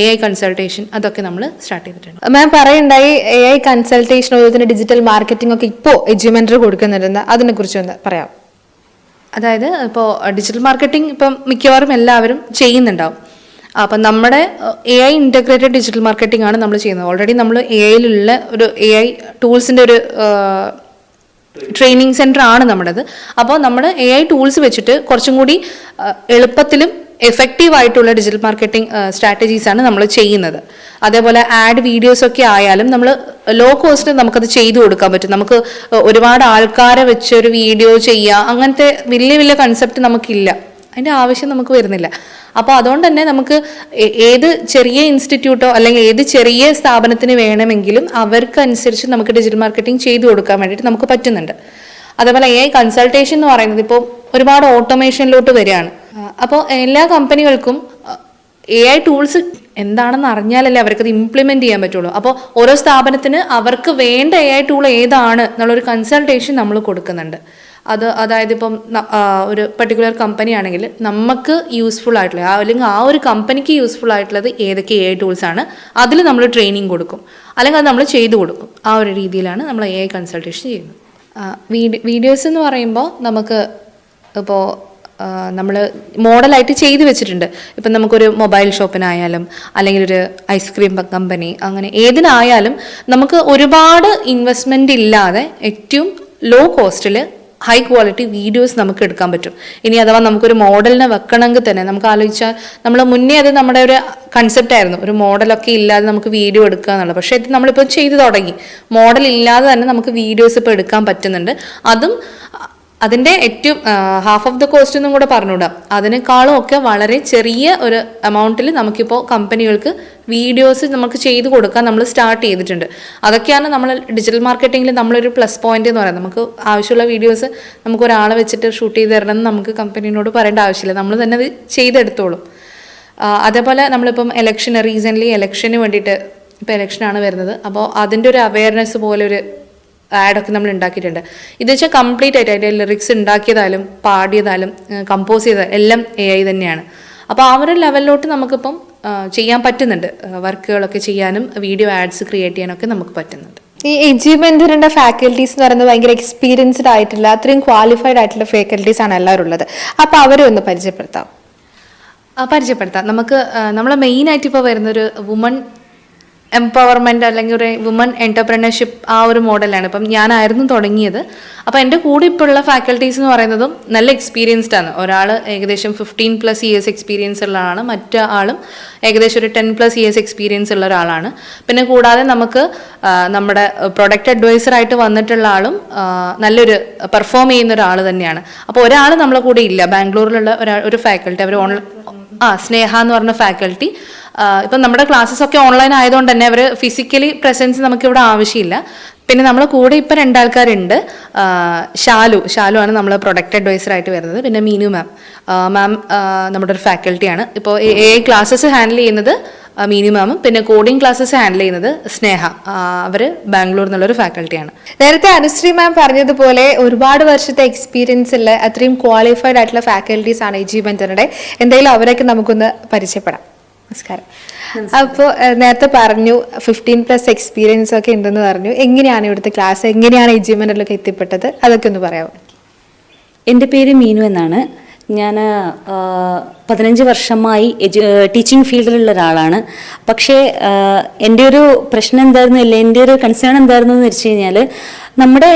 A I consultation അതൊക്കെ നമ്മൾ സ്റ്റാർട്ട് ചെയ്തിട്ടുണ്ട്. മാം പറയുണ്ടായി എ ഐ കൺസൾട്ടേഷൻ അതുപോലെ ഡിജിറ്റൽ മാർക്കറ്റിംഗ് ഒക്കെ ഇപ്പോൾ എജ്യുമെന്ററി കൊടുക്കുന്നുണ്ടെന്ന്. അതിനെക്കുറിച്ച് ഒന്ന് പറയാം. അതായത് ഇപ്പോൾ ഡിജിറ്റൽ മാർക്കറ്റിംഗ് ഇപ്പം മിക്കവാറും എല്ലാവരും ചെയ്യുന്നുണ്ടാവും. അപ്പം നമ്മുടെ A I integrated digital marketing ആണ് നമ്മൾ ചെയ്യുന്നത്. ഓൾറെഡി നമ്മൾ എ ഐയിലുള്ള ഒരു എ ഐ ടൂൾസിന്റെ ഒരു ട്രെയിനിങ് സെന്റർ ആണ് നമ്മുടേത്. അപ്പോൾ നമ്മൾ എ ഐ ടൂൾസ് വെച്ചിട്ട് കുറച്ചും കൂടി എളുപ്പത്തിലും എഫക്റ്റീവ് ആയിട്ടുള്ള ഡിജിറ്റൽ മാർക്കറ്റിംഗ് സ്ട്രാറ്റജീസ് ആണ് നമ്മൾ ചെയ്യുന്നത്. അതേപോലെ ആഡ് വീഡിയോസ് ഒക്കെ ആയാലും നമ്മൾ ലോ കോസ്റ്റ് നമുക്കത് ചെയ്തു കൊടുക്കാൻ പറ്റും. നമുക്ക് ഒരുപാട് ആൾക്കാരെ വെച്ച് ഒരു വീഡിയോ ചെയ്യുക അങ്ങനത്തെ വലിയ വലിയ കൺസെപ്റ്റ് നമുക്കില്ല. അതിന്റെ ആവശ്യം നമുക്ക് വരുന്നില്ല. അപ്പോൾ അതുകൊണ്ട് തന്നെ നമുക്ക് ഏത് ചെറിയ ഇൻസ്റ്റിറ്റ്യൂട്ടോ അല്ലെങ്കിൽ ഏത് ചെറിയ സ്ഥാപനത്തിന് വേണമെങ്കിലും അവർക്കനുസരിച്ച് നമുക്ക് ഡിജിറ്റൽ മാർക്കറ്റിംഗ് ചെയ്തു കൊടുക്കാൻ വേണ്ടിയിട്ട് നമുക്ക് പറ്റുന്നുണ്ട്. അതേപോലെ എ ഐ കൺസൾട്ടേഷൻ എന്ന് പറയുന്നത് ഇപ്പോൾ ഒരുപാട് ഓട്ടോമേഷനിലോട്ട് വരികയാണ്. അപ്പോൾ എല്ലാ കമ്പനികൾക്കും എ ഐ ടൂൾസ് എന്താണെന്ന് അറിഞ്ഞാലല്ലേ അവർക്കത് ഇംപ്ലിമെന്റ് ചെയ്യാൻ പറ്റുള്ളൂ. അപ്പോൾ ഓരോ സ്ഥാപനത്തിന് അവർക്ക് വേണ്ട എ ഐ ടൂൾ ഏതാണ് എന്നുള്ളൊരു കൺസൾട്ടേഷൻ നമ്മൾ കൊടുക്കുന്നുണ്ട്. അത് അതായത് ഇപ്പം ഒരു പർട്ടിക്കുലർ കമ്പനി ആണെങ്കിൽ നമുക്ക് യൂസ്ഫുൾ ആയിട്ടുള്ള അല്ലെങ്കിൽ ആ ഒരു കമ്പനിക്ക് യൂസ്ഫുൾ ആയിട്ടുള്ളത് ഏതൊക്കെ എ ടൂൾസ് ആണ് അതിൽ നമ്മൾ ട്രെയിനിങ് കൊടുക്കും. അല്ലെങ്കിൽ അത് നമ്മൾ ചെയ്തു കൊടുക്കും. ആ ഒരു രീതിയിലാണ് നമ്മൾ എ കൺസൾട്ടേഷൻ ചെയ്യുന്നത്. വീഡിയോ വീഡിയോസ് എന്ന് പറയുമ്പോൾ നമുക്ക് ഇപ്പോൾ നമ്മൾ മോഡലായിട്ട് ചെയ്തു വെച്ചിട്ടുണ്ട്. ഇപ്പം നമുക്കൊരു മൊബൈൽ ഷോപ്പിനായാലും അല്ലെങ്കിൽ ഒരു ഐസ്ക്രീം കമ്പനി അങ്ങനെ ഏതിനായാലും നമുക്ക് ഒരുപാട് ഇൻവെസ്റ്റ്മെന്റ് ഇല്ലാതെ ഏറ്റവും ലോ കോസ്റ്റിൽ ഹൈ ക്വാളിറ്റി വീഡിയോസ് നമുക്ക് എടുക്കാൻ പറ്റും. ഇനി അഥവാ നമുക്കൊരു മോഡലിനെ വെക്കണമെങ്കിൽ തന്നെ നമുക്ക് ആലോചിച്ചാൽ നമ്മൾ മുന്നേ അത് നമ്മുടെ ഒരു കൺസെപ്റ്റ് ആയിരുന്നു. ഒരു മോഡലൊക്കെ ഇല്ലാതെ നമുക്ക് വീഡിയോ എടുക്കുക എന്നുള്ളത്. പക്ഷേ ഇത് നമ്മളിപ്പോൾ ചെയ്തു തുടങ്ങി. മോഡൽ ഇല്ലാതെ തന്നെ നമുക്ക് വീഡിയോസ് ഇപ്പോൾ എടുക്കാൻ പറ്റുന്നുണ്ട്. അതും അതിന്റെ ഏറ്റവും ഹാഫ് ഓഫ് ദ കോസ്റ്റ് എന്നും കൂടെ പറഞ്ഞുവിടാം അതിനേക്കാളും ഒക്കെ വളരെ ചെറിയ ഒരു എമൗണ്ടിൽ നമുക്കിപ്പോൾ കമ്പനികൾക്ക് വീഡിയോസ് നമുക്ക് ചെയ്തു കൊടുക്കാൻ നമ്മൾ സ്റ്റാർട്ട് ചെയ്തിട്ടുണ്ട്. അതൊക്കെയാണ് നമ്മൾ ഡിജിറ്റൽ മാർക്കറ്റിങ്ങിൽ നമ്മളൊരു പ്ലസ് പോയിന്റ് എന്ന് പറയുന്നത്. നമുക്ക് ആവശ്യമുള്ള വീഡിയോസ് നമുക്ക് ഒരാളെ വെച്ചിട്ട് ഷൂട്ട് ചെയ്ത് തരണം എന്ന് നമുക്ക് കമ്പനിയോട് പറയേണ്ട ആവശ്യമില്ല. നമ്മൾ തന്നെ അത് ചെയ്തെടുത്തോളും. അതേപോലെ നമ്മളിപ്പം ഇലക്ഷൻ റീസെന്റ്ലി ഇലക്ഷന് വേണ്ടിയിട്ട് ഇപ്പോൾ ഇലക്ഷനാണ് വരുന്നത്. അപ്പോൾ അതിന്റെ ഒരു അവയർനെസ് പോലെ ഒരു ആഡൊക്കെ നമ്മൾ ഉണ്ടാക്കിയിട്ടുണ്ട്. ഇത് വെച്ചാൽ കംപ്ലീറ്റ് ആയിട്ട് അതിന്റെ ലിറിക്സ് ഉണ്ടാക്കിയതായാലും പാടിയതായാലും കമ്പോസ് ചെയ്താലും എല്ലാം എ ഐ തന്നെയാണ്. അപ്പോൾ ആ ഒരു ലെവലിലോട്ട് നമുക്കിപ്പം ചെയ്യാൻ പറ്റുന്നുണ്ട്. വർക്കുകളൊക്കെ ചെയ്യാനും വീഡിയോ ആഡ്സ് ക്രിയേറ്റ് ചെയ്യാനൊക്കെ നമുക്ക് പറ്റുന്നുണ്ട്. ഈ എജ്യൂമെന്ററിന്റെ ഫാക്കൽറ്റീസ് എന്ന് പറയുന്നത് ഭയങ്കര എക്സ്പീരിയൻസ്ഡ് ആയിട്ടുള്ള അത്രയും ക്വാളിഫൈഡ് ആയിട്ടുള്ള ഫാക്കൽറ്റീസ് ആണ് എല്ലാവരും ഉള്ളത്. അപ്പോൾ അവരെ ഒന്ന് പരിചയപ്പെടുത്താം. പരിചയപ്പെടുത്താം. നമുക്ക് നമ്മൾ മെയിനായിട്ട് ഇപ്പോൾ വരുന്നൊരു വുമൺ എംപവർമെന്റ് അല്ലെങ്കിൽ ഒരു വുമൺ എന്റർപ്രണർഷിപ്പ് ആ ഒരു മോഡലാണ് ഇപ്പം ഞാനായിരുന്നു തുടങ്ങിയത്. അപ്പോൾ എന്റെ കൂടെ ഇപ്പോൾ ഉള്ള ഫാക്കൽറ്റീസ് എന്ന് പറയുന്നതും നല്ല എക്സ്പീരിയൻസ്ഡ് ആണ്. ഒരാൾ ഏകദേശം ഫിഫ്റ്റീൻ പ്ലസ് ഇയേഴ്സ് എക്സ്പീരിയൻസ് ഉള്ള ആളാണ്. മറ്റേ ആളും ഏകദേശം ഒരു ടെൻ പ്ലസ് ഇയേഴ്സ് എക്സ്പീരിയൻസ് ഉള്ള ഒരാളാണ്. പിന്നെ കൂടാതെ നമുക്ക് നമ്മുടെ പ്രൊഡക്റ്റ് അഡ്വൈസറായിട്ട് വന്നിട്ടുള്ള ആളും നല്ലൊരു പെർഫോം ചെയ്യുന്ന ഒരാൾ തന്നെയാണ്. അപ്പോൾ ഒരാൾ നമ്മളെ കൂടെ ഇല്ല. ബാംഗ്ലൂരിലുള്ള ഒരാൾ ഒരു ഫാക്കൽറ്റി അവർ ഓൺലൈൻ ആ സ്നേഹ എന്ന് പറഞ്ഞ ഫാക്കൽറ്റി ഇപ്പം നമ്മുടെ ക്ലാസ്സസ് ഒക്കെ ഓൺലൈൻ ആയതുകൊണ്ട് തന്നെ അവർ ഫിസിക്കലി പ്രസൻസ് നമുക്ക് ഇവിടെ ആവശ്യമില്ല. പിന്നെ നമ്മളെ കൂടെ ഇപ്പം രണ്ടാൾക്കാരുണ്ട്. ഷാലു ഷാലു ആണ് നമ്മൾ പ്രൊഡക്റ്റ് അഡ്വൈസർ ആയിട്ട് വരുന്നത്. പിന്നെ മീനു മാം മാം നമ്മുടെ ഒരു ഫാക്കൽറ്റിയാണ് ഇപ്പോൾ എ ക്ലാസ്സസ് ഹാൻഡിൽ ചെയ്യുന്നത് മീനു മാമും പിന്നെ കോഡിംഗ് ക്ലാസ്സസ് ഹാൻഡിൽ ചെയ്യുന്നത് സ്നേഹ. അവർ ബാംഗ്ലൂർ എന്നുള്ളൊരു ഫാക്കൽറ്റിയാണ് നേരത്തെ അനുശ്രീ മാം പറഞ്ഞതുപോലെ ഒരുപാട് വർഷത്തെ എക്സ്പീരിയൻസ് ഉള്ള അത്രയും ക്വാളിഫൈഡ് ആയിട്ടുള്ള ഫാക്കൽറ്റീസ് ആണ് എജി തന്നെ എന്തെങ്കിലും അവരൊക്കെ നമുക്കൊന്ന് പരിചയപ്പെടാം. നമസ്കാരം. അപ്പോൾ നേരത്തെ പറഞ്ഞു ഫിഫ്റ്റീൻ പ്ലസ് എക്സ്പീരിയൻസ് ഒക്കെ ഉണ്ടെന്ന് പറഞ്ഞു. എങ്ങനെയാണ് ഇവിടുത്തെ ക്ലാസ് എങ്ങനെയാണ് എജി മെന്ററിലൊക്കെ എത്തിപ്പെട്ടത്? അതൊക്കെ ഒന്ന് പറയാമോ? എന്റെ പേര് മീനു എന്നാണ്. ഞാൻ പതിനഞ്ച് വർഷമായി എജു ടീച്ചിങ് ഫീൽഡിലുള്ള ഒരാളാണ്. പക്ഷേ എന്റെ ഒരു പ്രശ്നം എന്തായിരുന്നു അല്ലെ എന്റെ ഒരു കൺസേൺ എന്തായിരുന്നു എന്ന് വെച്ച് കഴിഞ്ഞാൽ നമ്മുടെ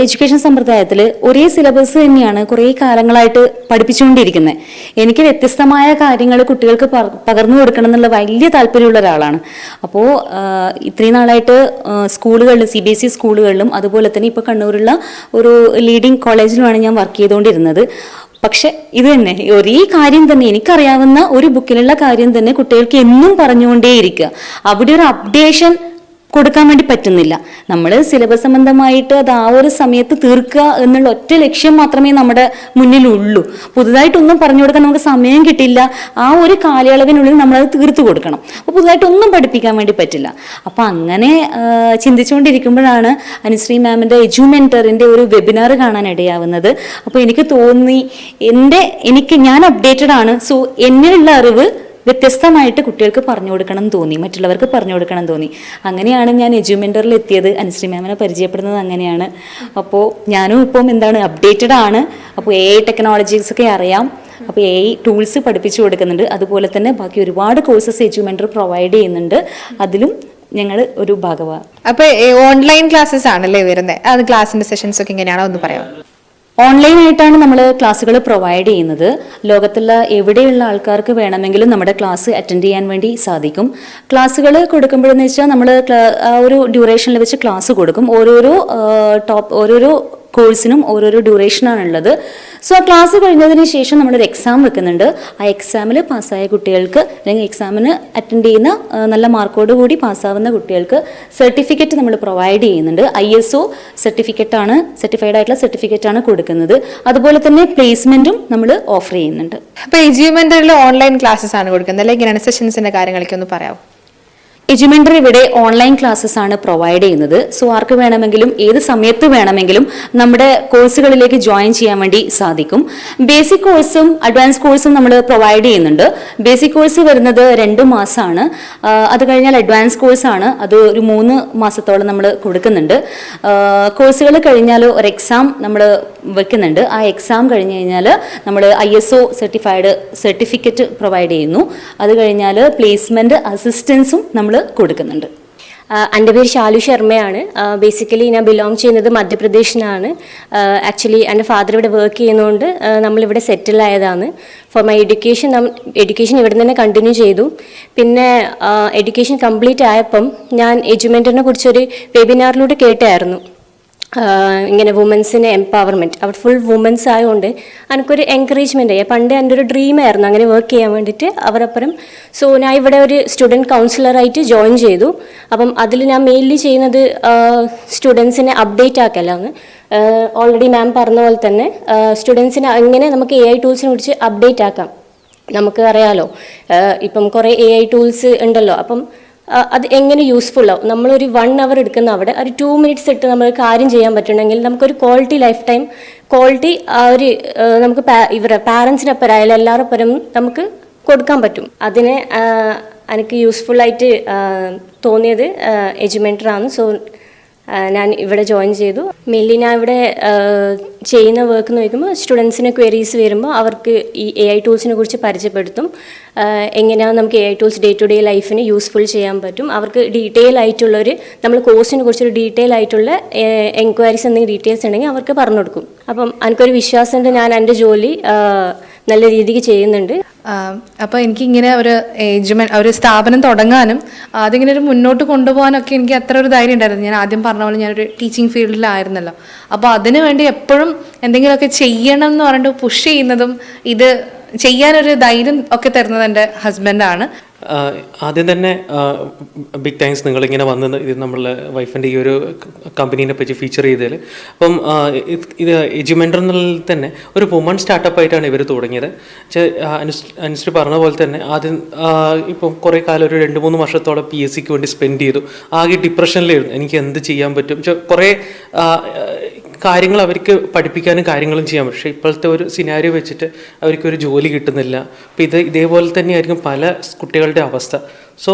എഡ്യൂക്കേഷൻ സമ്പ്രദായത്തിൽ ഒരേ സിലബസ് തന്നെയാണ് കുറേ കാലങ്ങളായിട്ട് പഠിപ്പിച്ചുകൊണ്ടിരിക്കുന്നത് എനിക്ക് വ്യത്യസ്തമായ കാര്യങ്ങൾ കുട്ടികൾക്ക് പകർ- പകർന്നു കൊടുക്കണം എന്നുള്ള വലിയ താല്പര്യമുള്ള ഒരാളാണ്. അപ്പോൾ ഇത്രയും നാളായിട്ട് സ്കൂളുകളിലും സി ബി എസ് ഇ സ്കൂളുകളിലും അതുപോലെ തന്നെ ഇപ്പോൾ കണ്ണൂരുള്ള ഒരു ലീഡിംഗ് കോളേജിലുമാണ് ഞാൻ വർക്ക് ചെയ്തുകൊണ്ടിരുന്നത്. പക്ഷെ ഇത് തന്നെ ഒരേ കാര്യം തന്നെ എനിക്കറിയാവുന്ന ഒരു ബുക്കിലുള്ള കാര്യം തന്നെ കുട്ടികൾക്ക് എന്നും പറഞ്ഞുകൊണ്ടേയിരിക്കുക. അവിടെ ഒരു അപ്ഡേഷൻ കൊടുക്കാൻ വേണ്ടി പറ്റുന്നില്ല. നമ്മൾ സിലബസ് സംബന്ധമായിട്ട് അത് ആ ഒരു സമയത്ത് തീർക്കുക എന്നുള്ള ഒറ്റ ലക്ഷ്യം മാത്രമേ നമ്മുടെ മുന്നിലുള്ളൂ. പുതുതായിട്ടൊന്നും പറഞ്ഞു കൊടുക്കാൻ നമുക്ക് സമയം കിട്ടില്ല. ആ ഒരു കാലയളവിനുള്ളിൽ നമ്മളത് തീർത്തു കൊടുക്കണം. അപ്പോൾ പുതുതായിട്ടൊന്നും പഠിപ്പിക്കാൻ വേണ്ടി പറ്റില്ല. അപ്പോൾ അങ്ങനെ ചിന്തിച്ചുകൊണ്ടിരിക്കുമ്പോഴാണ് അനുശ്രീ മാമിന്റെ എജുമെന്ററിന്റെ ഒരു വെബിനാർ കാണാൻ ഇടയാവുന്നത്. അപ്പോൾ എനിക്ക് തോന്നി എന്റെ എനിക്ക് ഞാൻ അപ്ഡേറ്റഡ് ആണ്. സോ എന്നിലുള്ള അറിവ് വ്യത്യസ്തമായിട്ട് കുട്ടികൾക്ക് പറഞ്ഞു കൊടുക്കണം തോന്നി മറ്റുള്ളവർക്ക് പറഞ്ഞു കൊടുക്കണം തോന്നി. അങ്ങനെയാണ് ഞാൻ എജ്യൂമെന്ററിൽ എത്തിയത് അനുശ്രീ മാമിനെ പരിചയപ്പെടുന്നത് അങ്ങനെയാണ്. അപ്പോൾ ഞാനും ഇപ്പം എന്താണ് അപ്ഡേറ്റഡ് ആണ്. അപ്പോൾ എ ടെക്നോളജീസ് ഒക്കെ അറിയാം. അപ്പോൾ എ ടൂൾസ് പഠിപ്പിച്ചു കൊടുക്കുന്നുണ്ട്. അതുപോലെ തന്നെ ബാക്കി ഒരുപാട് കോഴ്സസ് എജ്യൂമെന്റർ പ്രൊവൈഡ് ചെയ്യുന്നുണ്ട്. അതിലും ഞങ്ങൾ ഒരു ഭാഗമാണ് അപ്പോൾ ഓൺലൈൻ ക്ലാസ്സസ് ആണല്ലേ വരുന്നത് അത് ക്ലാസ്സിന്റെ സെഷൻസ് ഒക്കെ എങ്ങനെയാണോ ഒന്ന് പറയാമോ? ഓൺലൈനായിട്ടാണ് നമ്മൾ ക്ലാസ്സുകൾ പ്രൊവൈഡ് ചെയ്യുന്നത്. ലോകത്തുള്ള എവിടെയുള്ള ആൾക്കാർക്ക് വേണമെങ്കിലും നമ്മുടെ ക്ലാസ് അറ്റൻഡ് ചെയ്യാൻ വേണ്ടി സാധിക്കും. ക്ലാസ്സുകൾ കൊടുക്കുമ്പോഴെന്ന് വെച്ചാൽ നമ്മൾ ആ ഒരു ഡ്യൂറേഷനിൽ വെച്ച് ക്ലാസ് കൊടുക്കും. ഓരോരോ ടോപ്പ് ഓരോരോ കോഴ്സിനും ഓരോരോ ഡ്യൂറേഷനാണ് ഉള്ളത് സോ ആ ക്ലാസ് കഴിഞ്ഞതിന് ശേഷം നമ്മളൊരു എക്സാം വെക്കുന്നുണ്ട്. ആ എക്സാമിൽ പാസ്സായ കുട്ടികൾക്ക് അല്ലെങ്കിൽ എക്സാമിന് അറ്റൻഡ് ചെയ്യുന്ന നല്ല മാർക്കോട് കൂടി പാസ്സാവുന്ന കുട്ടികൾക്ക് സർട്ടിഫിക്കറ്റ് നമ്മൾ പ്രൊവൈഡ് ചെയ്യുന്നുണ്ട്. ഐ എസ് ഒ സർട്ടിഫിക്കറ്റ് ആണ് സർട്ടിഫൈഡ് ആയിട്ടുള്ള സർട്ടിഫിക്കറ്റ് ആണ് കൊടുക്കുന്നത്. അതുപോലെ തന്നെ പ്ലേസ്മെന്റും നമ്മൾ ഓഫർ ചെയ്യുന്നുണ്ട്. അപ്പൊ എജി ഓൺലൈൻ ക്ലാസ്സസ് ആണ് കൊടുക്കുന്നത്. അല്ലെങ്കിൽ സെഷൻസിന്റെ കാര്യങ്ങളൊക്കെ ഒന്ന് പറയാമോ എജുമെന്ററി ഇവിടെ ഓൺലൈൻ ക്ലാസ്സസ് ആണ് പ്രൊവൈഡ് ചെയ്യുന്നത്. സോ ആർക്ക് വേണമെങ്കിലും ഏത് സമയത്ത് വേണമെങ്കിലും നമ്മുടെ കോഴ്സുകളിലേക്ക് ജോയിൻ ചെയ്യാൻ വേണ്ടി സാധിക്കും. ബേസിക് കോഴ്സും അഡ്വാൻസ് കോഴ്സും നമ്മൾ പ്രൊവൈഡ് ചെയ്യുന്നുണ്ട്. ബേസിക് കോഴ്സ് വരുന്നത് രണ്ട് മാസമാണ് അത് കഴിഞ്ഞാൽ അഡ്വാൻസ് കോഴ്സാണ് അത് ഒരു മൂന്ന് മാസത്തോളം നമ്മൾ കൊടുക്കുന്നുണ്ട്. കോഴ്സുകൾ കഴിഞ്ഞാൽ ഒരു എക്സാം നമ്മൾ വെക്കുന്നുണ്ട്. ആ എക്സാം കഴിഞ്ഞ് കഴിഞ്ഞാൽ നമ്മൾ I S O certified certificate provide ചെയ്യുന്നു. അത് കഴിഞ്ഞാൽ പ്ലേസ്മെന്റ് അസിസ്റ്റൻസും നമ്മൾ കൊടുക്കുന്നുണ്ട്. എന്റെ പേര് ശാലു ശർമ്മയാണ്. ബേസിക്കലി ഞാൻ ബിലോങ് ചെയ്യുന്നത് മധ്യപ്രദേശിനാണ്. ആക്ച്വലി എന്റെ ഫാദർ ഇവിടെ വർക്ക് ചെയ്യുന്നതുകൊണ്ട് നമ്മളിവിടെ സെറ്റിൽ ആയതാണ്. ഫോർ മൈ എഡ്യൂക്കേഷൻ എഡ്യൂക്കേഷൻ ഇവിടെ തന്നെ കണ്ടിന്യൂ ചെയ്തു. പിന്നെ എഡ്യൂക്കേഷൻ കംപ്ലീറ്റ് ആയപ്പം ഞാൻ എഡ്യൂമെന്റിനെ കുറിച്ചൊരു വെബിനാറിലൂടെ കേട്ടായിരുന്നു. ഇങ്ങനെ വുമൻസിന് എംപവർമെന്റ് അവിടെ ഫുൾ വുമൻസ് ആയതുകൊണ്ട് എനിക്കൊരു എൻകറേജ്മെന്റ് ആയി. പണ്ട് എന്റെ ഒരു ഡ്രീമായിരുന്നു അങ്ങനെ വർക്ക് ചെയ്യാൻ വേണ്ടിയിട്ട് അവരപ്പുറം സോ ഞാൻ ഇവിടെ ഒരു സ്റ്റുഡന്റ് കൗൺസിലറായിട്ട് ജോയിൻ ചെയ്തു. അപ്പം അതിൽ ഞാൻ മെയിൻലി ചെയ്യുന്നത് സ്റ്റുഡൻസിനെ അപ്ഡേറ്റ് ആക്കലാണ്. ഓൾറെഡി മാം പറഞ്ഞ പോലെ തന്നെ സ്റ്റുഡൻസിനെ എങ്ങനെ നമുക്ക് എ ഐ ടൂൾസിനെ കുറിച്ച് അപ്ഡേറ്റ് ആക്കാം? നമുക്ക് അറിയാലോ. ഇപ്പം കുറേ എ ഐ ടൂൾസ് ഉണ്ടല്ലോ. അപ്പം അത് എങ്ങനെ യൂസ്ഫുൾ ആവും? നമ്മളൊരു വൺ അവർ എടുക്കുന്ന അവിടെ ഒരു ടു മിനിറ്റ്സ് ഇട്ട് നമ്മൾ കാര്യം ചെയ്യാൻ പറ്റണമെങ്കിൽ നമുക്കൊരു ക്വാളിറ്റി ലൈഫ് ടൈം ക്വാളിറ്റി ഒരു നമുക്ക് ഇവരെ പാരൻസിനൊപ്പം ആയാലും എല്ലാവരൊപ്പം നമുക്ക് കൊടുക്കാൻ പറ്റും. അതിനെ എനിക്ക് യൂസ്ഫുള്ളായിട്ട് തോന്നിയത് എജുമെന്ററാണ് സോ ഞാൻ ഇവിടെ ജോയിൻ ചെയ്തു. മെയിൻലി ഞാൻ ഇവിടെ ചെയ്യുന്ന വർക്ക് എന്ന് ചോദിക്കുമ്പോൾ സ്റ്റുഡൻസിന് ക്വയറീസ് വരുമ്പോൾ അവർക്ക് ഈ എ ഐ ടൂൾസിനെ കുറിച്ച് പരിചയപ്പെടുത്തും. എങ്ങനെയാണ് നമുക്ക് A I tools day to day ലൈഫിന് യൂസ്ഫുൾ ചെയ്യാൻ പറ്റും. അവർക്ക് ഡീറ്റെയിൽ ആയിട്ടുള്ളൊരു നമ്മൾ കോഴ്സിനെ കുറിച്ചൊരു ഡീറ്റെയിൽ ആയിട്ടുള്ള എൻക്വയറീസ് എന്തെങ്കിലും ഡീറ്റെയിൽസ് ഉണ്ടെങ്കിൽ അവർക്ക് പറഞ്ഞു കൊടുക്കും. അപ്പം എനിക്കൊരു വിശ്വാസമുണ്ട് ഞാൻ എന്റെ ജോലി നല്ല രീതിക്ക് ചെയ്യുന്നുണ്ട്. അപ്പോൾ എനിക്കിങ്ങനെ ഒരു ഏജ്മെന്റ് ഒരു സ്ഥാപനം തുടങ്ങാനും അതിങ്ങനെ ഒരു മുന്നോട്ട് കൊണ്ടുപോകാനൊക്കെ എനിക്ക് അത്ര ഒരു ധൈര്യം ഉണ്ടായിരുന്നു ഞാൻ ആദ്യം പറഞ്ഞ പോലെ ഞാനൊരു ടീച്ചിങ് ഫീൽഡിലായിരുന്നല്ലോ അപ്പോൾ അതിനു വേണ്ടി എപ്പോഴും എന്തെങ്കിലുമൊക്കെ ചെയ്യണം എന്ന് പറഞ്ഞിട്ട് പുഷ് ചെയ്യുന്നതും ഇത് ചെയ്യാനൊരു ധൈര്യം ഒക്കെ തരുന്നത് എന്റെ ഹസ്ബൻഡാണ് ആദ്യം തന്നെ ബിഗ് താങ്ക്സ് നിങ്ങളിങ്ങനെ വന്നത് ഇത് നമ്മളെ വൈഫിന്റെ ഈ ഒരു കമ്പനീനെ പറ്റി ഫീച്ചർ ചെയ്തതിൽ അപ്പം ഇത് ഇത് എന്നുള്ളതിൽ തന്നെ ഒരു വുമൺ സ്റ്റാർട്ടപ്പ് ആയിട്ടാണ് ഇവർ തുടങ്ങിയത് അനുസരിച്ച് പറഞ്ഞ പോലെ തന്നെ ആദ്യം ഇപ്പം കുറേ കാലം ഒരു രണ്ട് മൂന്ന് വർഷത്തോളം പി എസ് സിക്ക് വേണ്ടി സ്പെൻഡ് ചെയ്തു. ആകെ ഡിപ്രഷനിലായിരുന്നു എനിക്ക് എന്ത് ചെയ്യാൻ പറ്റും? കുറേ കാര്യങ്ങൾ അവർക്ക് പഠിപ്പിക്കാനും കാര്യങ്ങളും ചെയ്യാം. പക്ഷേ ഇപ്പോഴത്തെ ഒരു സിനാരിയോ വെച്ചിട്ട് അവർക്കൊരു ജോലി കിട്ടുന്നില്ല. അപ്പോൾ ഇത് ഇതേപോലെ തന്നെയായിരിക്കും പല കുട്ടികളുടെ അവസ്ഥ. സോ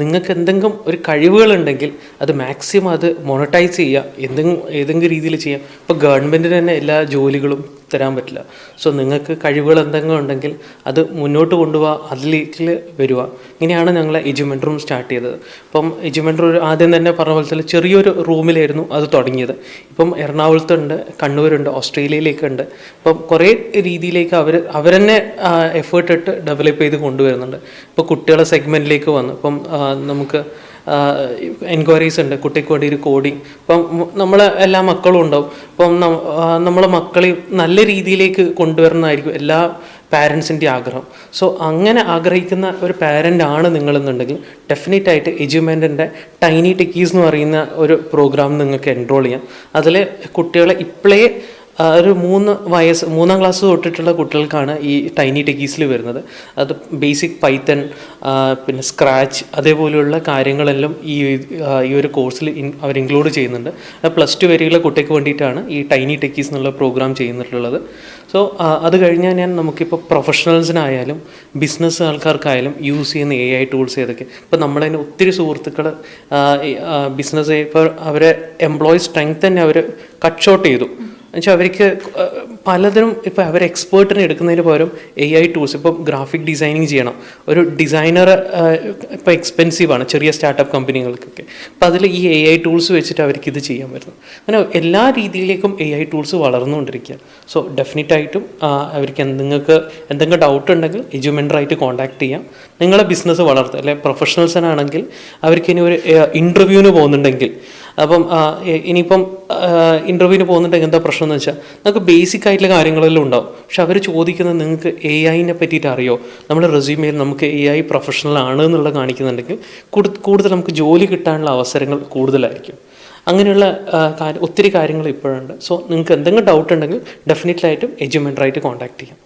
നിങ്ങൾക്ക് എന്തെങ്കിലും ഒരു കഴിവുകളുണ്ടെങ്കിൽ അത് മാക്സിമം അത് മോണിറ്റൈസ് ചെയ്യുക. എന്തെങ്കിലും ഏതെങ്കിലും രീതിയിൽ ചെയ്യാം. ഇപ്പോൾ ഗവൺമെന്റിന് തന്നെ എല്ലാ ജോലികളും തരാൻ പറ്റില്ല. സോ നിങ്ങൾക്ക് കഴിവുകൾ എന്തെങ്കിലും ഉണ്ടെങ്കിൽ അത് മുന്നോട്ട് കൊണ്ടുപോവുക അതിലേക്ക് വരിക ഇങ്ങനെയാണ് ഞങ്ങൾ എജ്യുമെന്റ് റൂം സ്റ്റാർട്ട് ചെയ്തത്. ഇപ്പം എജ്യുമെന്റ് റൂം ആദ്യം തന്നെ പറഞ്ഞ പോലെ തന്നെ ചെറിയൊരു റൂമിലായിരുന്നു അത് തുടങ്ങിയത്. ഇപ്പം എറണാകുളത്തുണ്ട് കണ്ണൂരുണ്ട് ഓസ്ട്രേലിയയിലേക്കുണ്ട്. ഇപ്പം കുറേ രീതിയിലേക്ക് അവർ അവരെന്നെ എഫേർട്ട് ഇട്ട് ഡെവലപ്പ് ചെയ്ത് കൊണ്ടുവരുന്നുണ്ട്. ഇപ്പോൾ കുട്ടികളെ സെഗ്മെന്റിലേക്ക് വന്നു. ഇപ്പം നമുക്ക് എൻക്വയറീസ് ഉണ്ട്. കുട്ടിക്ക് വേണ്ടി ഒരു കോഡിങ് ഇപ്പം നമ്മൾ എല്ലാ മക്കളും ഉണ്ടാവും. ഇപ്പം നമ്മളെ മക്കളെ നല്ല രീതിയിലേക്ക് കൊണ്ടുവരുന്നതായിരിക്കും എല്ലാ പാരൻസിന്റെ ആഗ്രഹം. സോ അങ്ങനെ ആഗ്രഹിക്കുന്ന ഒരു പാരന്റ് ആണ് നിങ്ങളെന്നുണ്ടെങ്കിൽ ഡെഫിനറ്റ് ആയിട്ട് എജ്യുമെന്റിന്റെ ടൈനി ടെക്കീസ് എന്ന് പറയുന്ന ഒരു പ്രോഗ്രാം നിങ്ങൾക്ക് എൻറോൾ ചെയ്യാം. അതിൽ കുട്ടികളെ ഇപ്പോഴേ ഒരു മൂന്ന് വയസ്സ് മൂന്നാം ക്ലാസ് തൊട്ടിട്ടുള്ള കുട്ടികൾക്കാണ് ഈ ടൈനി ടെക്കീസിൽ വരുന്നത്. അത് ബേസിക് പൈത്തൺ പിന്നെ സ്ക്രാച്ച് അതേപോലെയുള്ള കാര്യങ്ങളെല്ലാം ഈ ഈ ഒരു കോഴ്സിൽ അവർ ഇൻക്ലൂഡ് ചെയ്യുന്നുണ്ട്. പ്ലസ് ടു വരെയുള്ള കുട്ടിക്ക് വേണ്ടിയിട്ടാണ് ഈ ടൈനി ടെക്കീസ് എന്നുള്ള പ്രോഗ്രാം ചെയ്യുന്നിട്ടുള്ളത് സോ അത് കഴിഞ്ഞാൽ ഞാൻ നമുക്കിപ്പോൾ പ്രൊഫഷണൽസിനായാലും ബിസിനസ് ആൾക്കാർക്കായാലും യൂസ് ചെയ്യുന്ന എ ഐ ടൂൾസ് ഏതൊക്കെ. ഇപ്പോൾ നമ്മളതിന് ഒത്തിരി സുഹൃത്തുക്കൾ ബിസിനസ് ഇപ്പോൾ അവരെ എംപ്ലോയി സ്ട്രെങ്ത് തന്നെ അവർ കട്ട് ഷോട്ട് ചെയ്തു. എന്നുവെച്ചാൽ അവർക്ക് പലതരം ഇപ്പോൾ അവർ എക്സ്പേർട്ടിനെ എടുക്കുന്നതിന് പകരം എ ഐ ടൂൾസ് ഇപ്പം ഗ്രാഫിക് ഡിസൈനിങ് ചെയ്യണം. ഒരു ഡിസൈനർ ഇപ്പോൾ എക്സ്പെൻസീവ് ആണ് ചെറിയ സ്റ്റാർട്ടപ്പ് കമ്പനികൾക്കൊക്കെ അപ്പോൾ അതിൽ ഈ എ ഐ ടൂൾസ് വെച്ചിട്ട് അവർക്ക് ഇത് ചെയ്യാൻ പറ്റുന്നു അങ്ങനെ എല്ലാ രീതിയിലേക്കും എ ഐ ടൂൾസ് വളർന്നുകൊണ്ടിരിക്കുക സോ ഡെഫിനറ്റ് ആയിട്ടും അവർക്ക് നിങ്ങൾക്ക് എന്തെങ്കിലും ഡൗട്ട് ഉണ്ടെങ്കിൽ എജ്യുമെന്ററായിട്ട് കോൺടാക്ട് ചെയ്യാം. നിങ്ങളെ ബിസിനസ് വളർത്തുക. അല്ലെ പ്രൊഫഷണൽസിനാണെങ്കിൽ അവർക്ക് ഇനി ഒരു ഇന്റർവ്യൂവിന് പോകുന്നുണ്ടെങ്കിൽ അപ്പം ഇനിയിപ്പം ഇന്റർവ്യൂവിന് പോകുന്നുണ്ടെങ്കിൽ എന്താ പ്രശ്നം എന്ന് വെച്ചാൽ നമുക്ക് ബേസിക് ആയിട്ടുള്ള കാര്യങ്ങളെല്ലാം ഉണ്ടാവും. പക്ഷെ അവർ ചോദിക്കുന്നത് നിങ്ങൾക്ക് എ ഐനെ പറ്റിയിട്ട് അറിയോ? നമ്മുടെ റെസ്യൂമെയിൽ നമുക്ക് എ ഐ പ്രൊഫഷണൽ ആണ് എന്നുള്ളത് കാണിക്കുന്നുണ്ടെങ്കിൽ കൂടുതൽ നമുക്ക് ജോലി കിട്ടാനുള്ള അവസരങ്ങൾ കൂടുതലായിരിക്കും. അങ്ങനെയുള്ള ഒത്തിരി കാര്യങ്ങൾ ഇപ്പോഴുണ്ട്. സോ നിങ്ങൾക്ക് എന്തെങ്കിലും ഡൗട്ട് ഉണ്ടെങ്കിൽ ഡെഫിനറ്റ്ലി ആയിട്ടും എജ്യുമെന്ററായിട്ട് കോൺടാക്ട് ചെയ്യാം.